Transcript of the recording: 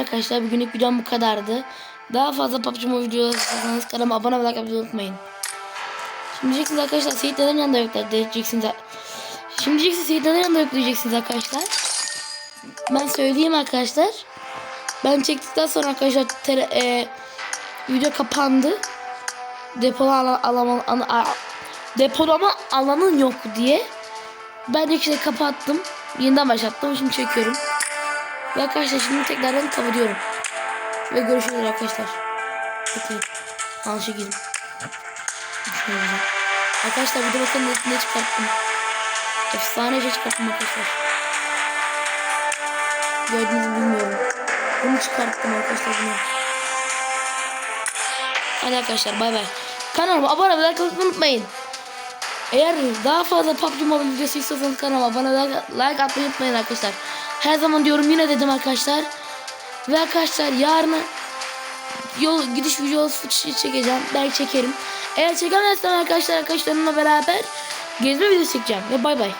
Arkadaşlar bugünlük videom bu kadardı. Daha fazla PUBG Mobile videoları istiyorsanız kanalıma abone olmayı like unutmayın. Şimdi diyeceksiniz arkadaşlar Seyit neden yanında yükler diyeceksiniz. Şimdi diyeceksiniz Seyit neden yanında yükleyeceksiniz arkadaşlar. Ben söyleyeyim arkadaşlar. Ben çektikten sonra arkadaşlar tele, e, video kapandı. Depolama alan, alan, a- depolama alanın yok diye. Ben de işte kapattım. Yeniden başlattım. Şimdi çekiyorum. Ve arkadaşlar şimdi tekrardan kapatıyorum. Ve görüşürüz arkadaşlar. Bakın. Yanlışa girdim. Şöyle. Arkadaşlar bir de bakın ne, ne çıkarttım. Efsane şey çıkarttım arkadaşlar. Gördünüz mü bilmiyorum. Bunu çıkarttım arkadaşlar bunu. Hadi arkadaşlar bay bay. Kanalıma abone olmayı like unutmayın. Eğer daha fazla PUBG Mobile videosu istiyorsanız kanalıma abone olmayı like atmayı unutmayın arkadaşlar. Her zaman diyorum yine dedim arkadaşlar. Ve arkadaşlar yarın yol gidiş videosu çekeceğim. Belki çekerim. Eğer çekemezsem arkadaşlar arkadaşlarımla beraber gezme videosu çekeceğim. Ve bay bay.